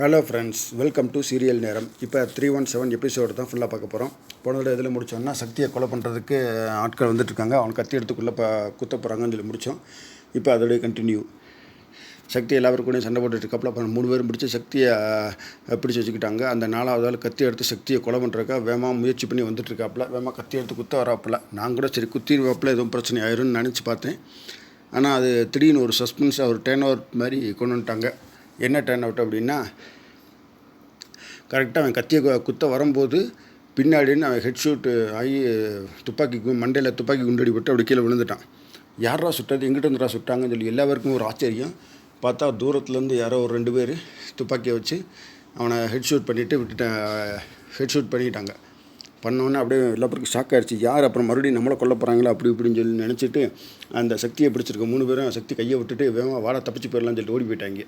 Hello friends welcome to serial நேரம் இப்போ three one seven episode தான் ஃபுல்லாக பார்க்க போகிறோம் போன தடவை இதில் முடித்தோம்னா சக்தியை கொலை பண்ணுறதுக்கு ஆட்கள் வந்துட்டுருக்காங்க. அவன் கத்தி எடுத்துக்குள்ளே இப்போ குத்த போகிறாங்கன்னு சொல்லி முடித்தோம் இப்போ அதோடைய கண்டினியூ சக்தி எல்லாரும் கூடயும் சண்டை போட்டுட்டு அப்புறம் மூணு பேரும் பிடிச்சி சக்தியை பிடிச்சி வச்சுக்கிட்டாங்க. அந்த நாலாவது ஆள் கத்தி எடுத்து சக்தியை கொலை பண்ணுறக்கா வேகமாக முயற்சி பண்ணி வந்துட்டு வேமா வேகமாக கத்தி எடுத்து குத்த வராப்புல. நான் கூட சரி குத்திடுவாப்புல எதுவும் பிரச்சனை ஆயிரும்னு நினச்சி பார்த்தேன். ஆனால் அது திடீர்னு ஒரு சஸ்பென்ஸாக ஒரு டேன் ஓவர் மாதிரி கொண்டு வந்துட்டாங்க. என்ன டேர்ன் அவுட் அப்படின்னா கரெக்டாக அவன் கத்தியை குத்த வரும்போது பின்னாடின்னு அவன் ஹெட்ஷூட்டு ஆகி துப்பாக்கி மண்டையில் துப்பாக்கி குண்டடி போட்டு அப்படி கீழே விழுந்துட்டான். யாரா சுட்டது? எங்கிட்ட இருந்துடா சுட்டாங்கன்னு சொல்லி எல்லாருக்கும் ஒரு ஆச்சரியம். பார்த்தா தூரத்துலேருந்து யாரோ ஒரு ரெண்டு பேர் துப்பாக்கியை வச்சு அவனை ஹெட்ஷூட் பண்ணிவிட்டு விட்டுட்டேன் ஹெட்ஷூட் பண்ணிட்டாங்க. பண்ணோன்னே அப்படியே எல்லா பேருக்கும் ஷாக் ஆகிடுச்சு யார் அப்புறம் மறுபடியும் நம்மளை கொல்ல போகிறாங்களா அப்படி இப்படின்னு சொல்லி நினச்சிட்டு அந்த சக்தியை பிடிச்சிருக்க மூணு பேரும் சக்தி கையை விட்டுட்டு வேகமாக வாடா தப்பிச்சு போயிடலாம்னு சொல்லிட்டு ஓடி போயிட்டாங்க.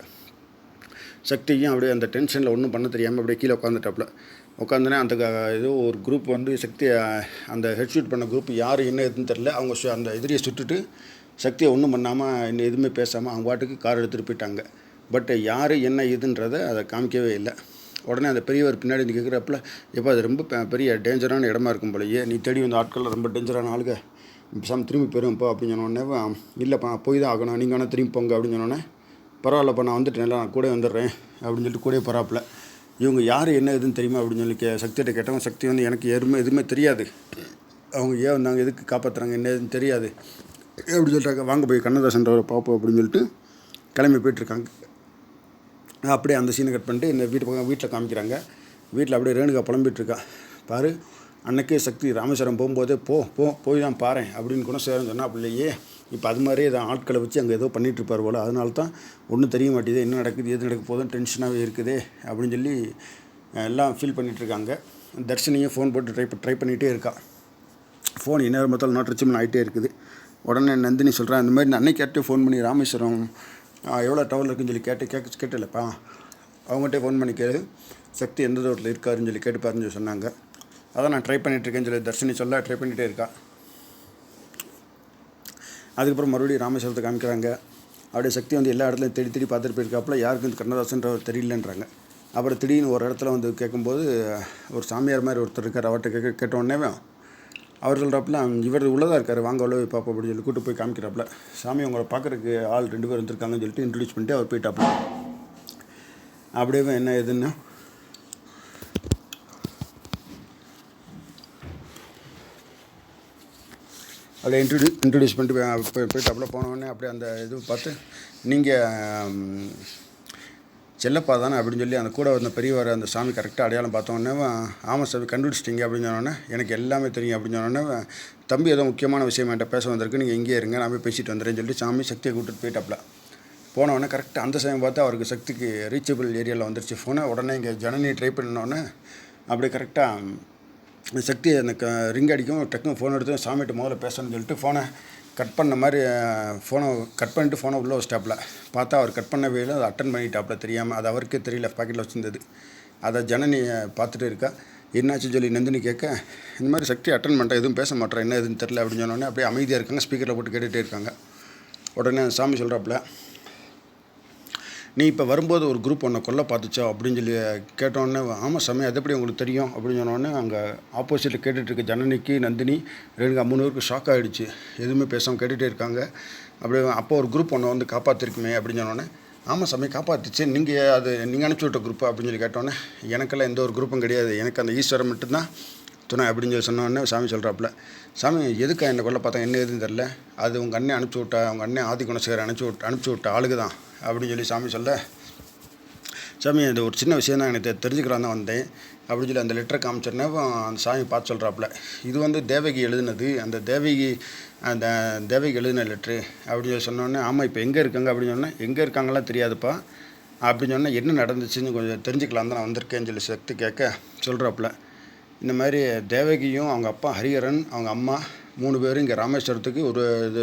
சக்தியும் அப்படியே அந்த டென்ஷனில் ஒன்றும் பண்ண தெரியாமல் அப்படியே கீழே உட்காந்துட்டாப்புல. உட்காந்துனே அந்த ஏதோ ஒரு குரூப் வந்து சக்தி அந்த ஹெட்ஷூட் பண்ண குரூப் யார் என்ன எதுன்னு தெரில அவங்க சு- அந்த எதிரியை சுட்டுட்டு சக்தியை ஒன்றும் பண்ணாமல் இன்னும் எதுவுமே பேசாமல் அவங்க பாட்டுக்கு கார் எடுத்துகிட்டு போயிட்டாங்க. பட் யார் என்ன இதுன்றதை அதை காமிக்கவே இல்லை. உடனே அந்த பெரியவர் பின்னாடி வந்து கேட்குறப்பல எப்போ அது ரொம்ப பெ- பெரிய டேஞ்சரான இடமா இருக்கும் போலயே. நீ தேடி வந்த ஆட்கள் ரொம்ப டேஞ்சரான ஆளுங்க சம் திரும்பி போயிடும் போ அப்படின்னு சொன்னோடனே இல்லைப்பா போய் தான் ஆகணும். நீங்கள் ஆனால் திரும்பி போங்க அப்படின்னு சொன்னோன்னே பரவாயில்லப்பா நான் வந்துட்டேன்ல நான் கூட வந்துடுறேன் அப்படின்னு சொல்லிட்டு கூட போகிறாப்புல இவங்க யார் என்ன எதுன்னு தெரியுமா அப்படின்னு சொல்லி கே சக்திகிட்ட கேட்டவன் சக்தி வந்து எனக்கு எதுவுமே எதுவுமே தெரியாது. அவங்க ஏன் வந்தாங்க எதுக்கு காப்பாற்றுறாங்க என்ன எதுன்னு தெரியாது. அப்படின்னு சொல்லிட்டாங்க வாங்க போய் கண்ணதாசன்றவரை பார்ப்போம் அப்படின்னு சொல்லிட்டு கிளம்பி போயிட்டுருக்காங்க. அப்படியே அந்த சீனை கட் பண்ணிட்டு இந்த வீட்டு பக்கம் வீட்டில் காமிக்கிறாங்க. வீட்டில் அப்படியே ரேணுகா புலம்பிகிட்ருக்கா பாரு அன்னைக்கே சக்தி ராமேஸ்வரம் போகும்போதே போ போ போய் தான் பாரு அப்படின்னு குணசேகரன் சொன்னா அப்படியே இப்போ அது மாதிரி இதை ஆட்களை வச்சு அங்கே ஏதோ பண்ணிகிட்ருப்பார் போல். அதனால தான் ஒன்றும் தெரிய மாட்டேது. என்ன நடக்குது எது நடக்க போதும் டென்ஷனாகவே இருக்குதே அப்படின்னு சொல்லி எல்லாம் ஃபீல் பண்ணிகிட்ருக்காங்க. தர்ஷினியும் ஃபோன் போட்டு ட்ரை ட்ரை பண்ணிகிட்டே இருக்கா. ஃபோன் இன்னொரு மொத்தம் நாட் ரிச்சபிள் ஆகிட்டே இருக்குது. உடனே நந்தினி சொல்கிறேன் இந்த மாதிரி நான் அன்னைக்கு கேட்டு ஃபோன் பண்ணி ராமேஸ்வரம் எவ்வளோ டவர் இருக்குன்னு சொல்லி கேட்டு கேட்க கேட்டலப்பா அவங்ககிட்ட ஃபோன் பண்ணி கேளு. சக்தி எந்த தோட்டத்தில் இருக்காருன்னு சொல்லி கேட்டு பாருன்னு சொல்லி சொன்னாங்க. அதான் நான் ட்ரை பண்ணிகிட்ருக்கேன்னு சொல்லி தர்ஷினி சொல்ல ட்ரை பண்ணிகிட்டே இருக்கா. அதுக்கப்புறம் மறுபடியும் ராமேஸ்வரத்தை காமிக்கிறாங்க. அப்படியே சக்தி வந்து எல்லா இடத்துலையும் தேடி தேடி பார்த்துட்டு போயிருக்காப்புல யாருக்கும் இந்த கண்ணதாசன்றவர் தெரியலன்றாங்க. அப்புறம் திடீர்னு ஒரு இடத்துல வந்து கேட்கும்போது ஒரு சாமியார் மாதிரி ஒருத்தர் இருக்கார் அவர்கிட்ட கேட்க கேட்ட உடனே அவர் சொல்கிறாப்புல இவர் உள்ளதாக இருக்கார் வாங்க உள்ள போய் பார்ப்போம் அப்படின்னு சொல்லி கூட்டு போய் காமிக்கிறாப்புல. சாமி உங்களை பார்க்குறக்கு ஆள் ரெண்டு பேர் வந்திருக்காங்கன்னு சொல்லிட்டு இன்ட்ரடியூஸ் பண்ணிட்டு அவர் போயிட்டாப்புல. அப்படியே என்ன எதுன்னா அப்படியே இன்ட்ரடியூ இன்ட்ரடியூஸ் பண்ணிட்டு போய் போய் போயிட்டாப்புல போனோடனே அப்படியே அந்த இது பார்த்து நீங்கள் செல்லப்பா தானே அப்படின்னு சொல்லி அந்த கூட வந்த பெரியவர் அந்த சாமி கரெக்டாக அடையாளம் பார்த்தோன்னே ஆமாம் சாமி கண்டுபிடிச்சிட்டிங்க அப்படின்னு சொன்னோன்னே எனக்கு எல்லாமே தெரியும் அப்படின்னு சொன்னோன்னே தம்பி ஏதோ முக்கியமான விஷயம் என்கிட்ட பேச வந்திருக்கு நீங்கள் இங்கேயே இருங்க நான் போய் பேசிட்டு வந்துடுறேன்னு சொல்லிட்டு சாமி சக்தியை கூப்பிட்டு போயிட்டாப்புல. போனவொடனே கரெக்டாக அந்த சமயம் பார்த்து அவருக்கு சக்திக்கு ரீச்சபிள் ஏரியாவில் வந்துருச்சு ஃபோனை உடனே இங்கே ஜனனி ட்ரை பண்ணோடனே அப்படியே கரெக்டாக சக்தி எனக்கு ரிங் அடிக்கும் டக்குன்னு ஃபோன் எடுத்து சாமிகிட்ட முதல்ல பேசணும்னு சொல்லிட்டு ஃபோனை கட் பண்ண மாதிரி ஃபோனை கட் பண்ணிட்டு ஃபோனை உள்ளே வச்சிட்டாப்புல. பார்த்தா அவர் கட் பண்ணவே இல்லை அதை அட்டன் பண்ணிட்டாப்புல தெரியாமல் அது அவருக்கே தெரியல பாக்கெட்டில் வச்சுருந்தது. அதை ஜனனி பார்த்துட்டு இருக்கா. என்னாச்சுன்னு சொல்லி நந்தினி கேட்க இந்த மாதிரி சக்தி அட்டன் பண்ணிட்டேன் எதுவும் பேச மாட்டேன் என்ன எதுன்னு தெரில அப்படின்னு சொன்னோடனே அப்படியே அமைதியாக இருக்காங்க ஸ்பீக்கரில் போட்டு கேட்டுகிட்டே இருக்காங்க. உடனே சாமி சொல்கிறாப்புல நீ இப்போ வரும்போது ஒரு குரூப் ஒன்றை கொல்ல பார்த்துச்சோ அப்படின்னு சொல்லி கேட்டோடனே ஆமாம் சாமி அது எப்படி உங்களுக்கு தெரியும்? அப்படின்னு சொன்னோடனே அங்கே ஆப்போசிட்டில் கேட்டுட்ருக்க ஜனனிக்கு நந்தினி ரெண்டு மூணு பேருக்கு ஷாக் ஆகிடுச்சு எதுவுமே பேசாமல் கேட்டுகிட்டே இருக்காங்க. அப்படியே அப்போ ஒரு குரூப் ஒன்று வந்து காப்பாற்றிருக்குமே அப்படின்னு சொன்னோடனே ஆமாம் சாமி காப்பாற்றுச்சு நீங்கள் அது நீங்கள் அனுப்பிச்சி விட்ட குரூப் அப்படின்னு சொல்லி கேட்டோன்னே எனக்கெல்லாம் எந்த ஒரு குரூப்பும் கிடையாது. எனக்கு அந்த ஈஸ்வரன் மட்டும்தான் துணை அப்படின்னு சொல்லி சொன்னோடனே சாமி சொல்கிறாப்புல சாமி எதுக்காக என்னை கொள்ள பார்த்தா? என்ன எதுன்னு தெரில அது உங்கள் அண்ணன் அனுப்பிச்சி விட்டா உங்கள் அண்ணன் ஆதி குணசேகர் அனுப்பிச்சி விட்டு அனுப்பிச்சி விட்ட ஆளுக்கு தான் அப்படின்னு சொல்லி சாமி சொல்ல சாமி இது ஒரு சின்ன விஷயம் தான் எனக்கு தெ- தெரிஞ்சுக்கலாம் தான் வந்தேன். அப்படின்னு சொல்லி அந்த லெட்டரை காமிச்சோடனே அந்த சாமி பார்த்து சொல்கிறாப்புல இது வந்து தேவகி எழுதுனது அந்த தேவகி அந்த தேவகி எழுதின லெட்ரு அப்படின்னு சொல்லி சொன்னோடனே ஆமாம் இப்போ எங்கே இருக்காங்க? அப்படின்னு சொன்னேன் எங்கே இருக்காங்களாம் தெரியாதுப்பா. அப்படின்னு சொன்னால் என்ன நடந்துச்சுன்னு கொஞ்சம் தெரிஞ்சுக்கலாம் தான் நான் வந்திருக்கேன்னு சொல்லி சக்தி கேட்க சொல்கிறாப்புல இந்த மாதிரி தேவகியும் அவங்க அப்பா ஹரிஹரன் அவங்க அம்மா மூணு பேரும் இங்கே ராமேஸ்வரத்துக்கு ஒரு இது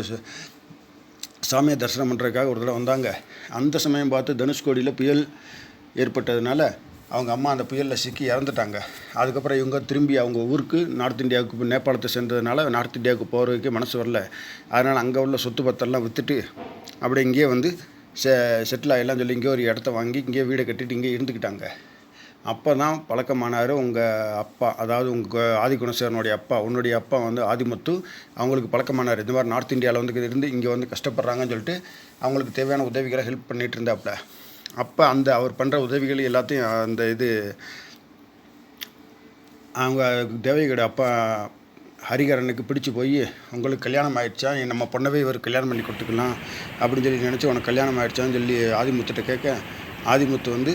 சாமியை தரிசனம் பண்ணுறதுக்காக ஒரு தடவை வந்தாங்க. அந்த சமயம் பார்த்து தனுஷ்கோடியில் புயல் ஏற்பட்டதுனால அவங்க அம்மா அந்த புயலில் சிக்கி இறந்துட்டாங்க. அதுக்கப்புறம் இவங்க திரும்பி அவங்க ஊருக்கு நார்த் இந்தியாவுக்கு நேபாளத்தை சேர்ந்ததுனால நார்த் இந்தியாவுக்கு போகிறதுக்கு மனசு வரல. அதனால் அங்கே உள்ள சொத்து பத்தெல்லாம் விற்றுட்டு அப்படியே இங்கேயே வந்து செ செட்டில் ஆகிடலாம் சொல்லி இங்கே ஒரு இடத்த வாங்கி இங்கேயே வீடை கட்டிட்டு இங்கே இருந்துக்கிட்டாங்க. அப்போ தான் பழக்கமானார். உங்கள் அப்பா அதாவது உங்கள் ஆதிகுணசேரனுடைய அப்பா உன்னுடைய அப்பா வந்து ஆதிமுத்து அவங்களுக்கு பழக்கமானார். இந்த மாதிரி நார்த் இந்தியாவில் வந்து இருந்து இங்கே வந்து கஷ்டப்படுறாங்கன்னு சொல்லிட்டு அவங்களுக்கு தேவையான உதவிகளை ஹெல்ப் பண்ணிகிட்டு இருந்தாப்புல அப்போ அந்த அவர் பண்ணுற உதவிகள் எல்லாத்தையும் அந்த இது அவங்க தேவகியோட அப்பா ஹரிகரனுக்கு பிடிச்சி போய் உங்களுக்கு கல்யாணம் ஆயிடுச்சா? நம்ம பொண்ணவே இவர் கல்யாணம் பண்ணி கொடுத்துக்கலாம். அப்படின்னு சொல்லி நினச்சி உனக்கு கல்யாணம் ஆயிடுச்சான்னு சொல்லி ஆதிமுத்துட்ட கேட்க ஆதிமுத்து வந்து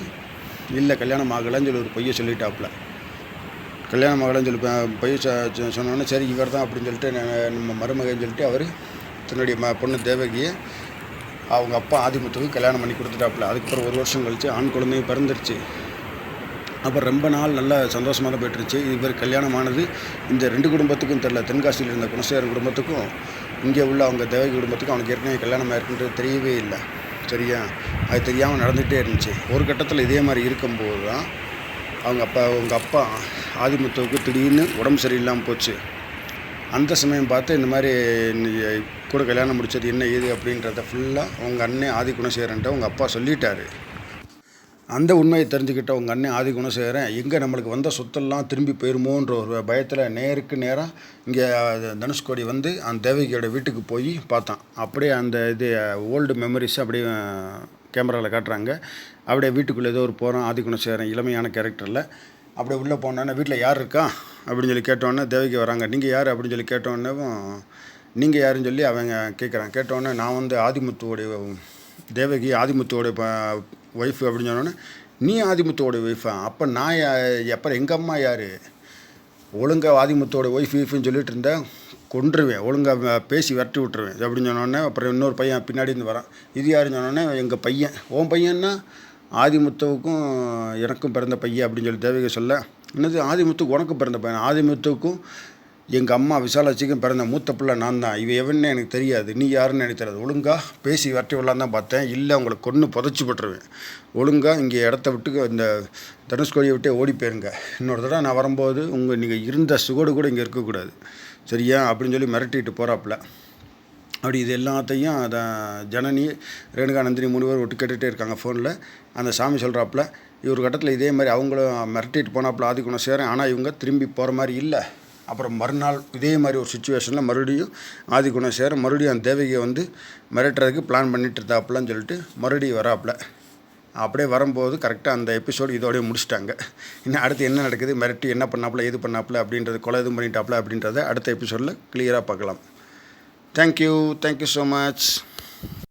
இல்லை கல்யாணம் ஆகலைன்னு சொல்லி ஒரு பொய்யை சொல்லிட்டாப்புல. கல்யாணம் ஆகலைன்னு சொல்லி ப- பொய் சொன்னோன்னே சரி இவர் தான் அப்படின்னு சொல்லிட்டு நம்ம மருமகன் சொல்லிட்டு அவர் தன்னுடைய ம பொண்ணு தேவகியை அவங்க அப்பா ஆதிமுத்துக்கு கல்யாணம் பண்ணி கொடுத்துட்டாப்புல. அதுக்கப்புறம் ஒரு வருஷம் கழிச்சு ஆண் குழந்தையும் பிறந்துருச்சு. அப்புறம் ரொம்ப நாள் நல்லா சந்தோஷமாக தான் போயிட்டுருச்சு இவர் கல்யாணமானது. இந்த ரெண்டு குடும்பத்துக்கும் தெரில தென்காசியில் இருந்த குணசேகரன் குடும்பத்துக்கும் இங்கே உள்ள அவங்க தேவகி குடும்பத்துக்கும் அவனுக்கு ஏற்கனவே கல்யாணம் ஆயிருக்குன்றது தெரியவே இல்லை. சரியா அது தெரியாமல் நடந்துகிட்டே இருந்துச்சு. ஒரு கட்டத்தில் இதே மாதிரி இருக்கும்போது தான் அவங்க அப்பா அவங்க அப்பா ஆதிமுத்துவுக்கு திடீர்னு உடம்பு சரியில்லாமல் போச்சு. அந்த சமயம் பார்த்து இந்த மாதிரி கூட கல்யாணம் முடிச்சது என்ன ஏது அப்படின்றத ஃபுல்லாக அவங்க அண்ணன் ஆதி குணசேகரன்ட்ட அவங்க அப்பா சொல்லிட்டாரு. அந்த உண்மையை தெரிஞ்சுக்கிட்ட உங்கள் அண்ணன் ஆதி குணசேகரன் எங்கே நம்மளுக்கு வந்த சொத்தெல்லாம் திரும்பி போயிருமோன்ற ஒரு பயத்தில் நேருக்கு நேராக இங்கே தனுஷ்கோடி வந்து அந்த தேவகியோட வீட்டுக்கு போய் பார்த்தான். அப்படியே அந்த இது ஓல்டு மெமரிஸ் அப்படியே கேமராவில் காட்டுறாங்க. அப்படியே வீட்டுக்குள்ளே ஏதோ ஒரு போகிறோம் ஆதி குணசேகரன் இளமையான கேரக்டரில் அப்படியே உள்ளே போனோன்னே வீட்டில் யார் இருக்கா? அப்படின்னு சொல்லி கேட்டோன்னே தேவகி வராங்க. நீங்கள் யார்? அப்படின்னு சொல்லி கேட்டோன்னே நீங்கள் யாருன்னு சொல்லி அவங்க கேட்குறான் கேட்டோன்னே நான் வந்து ஆதிமுத்துவோடைய தேவகி ஆதிமுத்துவோடைய ஒய்ஃபு அப்படின்னு சொன்னோன்னே நீ ஆதிமுத்தோட ஒய்ஃபா அப்போ நான் யா- அப்புறம் எங்கள் அம்மா யார்? ஒழுங்காக ஆதிமுத்தோட ஒய்ஃப் ஒய்ஃப்னு சொல்லிட்டு இருந்தேன் கொன்றுவேன். ஒழுங்காக பேசி விரட்டி விட்டுருவேன். அப்படின்னு சொன்னோடனே அப்புறம் இன்னொரு பையன் பின்னாடி இருந்து வரான். இது யாருன்னு சொன்னோடனே எங்கள் பையன். உன் பையன்னா? ஆதிமுத்துவுக்கும் எனக்கும் பிறந்த பையன் அப்படின்னு சொல்லி தேவிகை சொல்ல என்னது ஆதிமுத்துக்கு உனக்கும் பிறந்த பையன்? ஆதிமுத்துவுக்கும் எங்கள் அம்மா விசாலாட்சிக்கும் பிறந்த மூத்த பிள்ளை நான் தான் இவ எவன்னு எனக்கு தெரியாது. நீ யாருன்னு எனக்கு தெரியாது. ஒழுங்காக பேசி வரட்டி விடலாம் தான் பார்த்தேன். இல்லை உங்களை கொன்று புதைச்சி போட்டுருவேன். ஒழுங்காக இங்கே இடத்த விட்டு இந்த தனுஷ்கோடியை விட்டே ஓடி போயிருங்க. இன்னொரு தடவை நான் வரும்போது உங்கள் நீங்கள் இருந்த சுகடு கூட இங்கே இருக்கக்கூடாது. சரியா? அப்படின்னு சொல்லி மிரட்டிட்டு போகிறாப்புல அப்படி இது எல்லாத்தையும் அதை ஜனனி ரேணுகா நந்தினி மூணு பேர் விட்டு கேட்டுகிட்டே இருக்காங்க ஃபோனில். அந்த சாமி சொல்கிறாப்புல இவர் கட்டத்தில் இதே மாதிரி அவங்களும் மிரட்டிட்டு போனாப்புல ஆதிக்குணம் சேரேன். ஆனால் இவங்க திரும்பி போகிற மாதிரி இல்லை. அப்புறம் மறுநாள் இதே மாதிரி ஒரு சுச்சுவேஷனில் மறுபடியும் ஆதிக்குணம் சேர மறுபடியும் அந்த தேவகியை வந்து மிரட்டுறதுக்கு பிளான் பண்ணிட்டு இருந்தாப்புலன்னு சொல்லிட்டு மறுபடியும் வராப்புல. அப்படியே வரும்போது கரெக்டாக அந்த எபிசோடு இதோடய முடிச்சிட்டாங்க. இன்னும் அடுத்து என்ன நடக்குது? மிரட்டி என்ன பண்ணாப்புல? எது பண்ணாப்புல? அப்படின்றது கொலை எதுவும் பண்ணிட்டாப்புல? அப்படின்றத அடுத்த எபிசோடில் கிளியராக பார்க்கலாம். Thank you thank you so much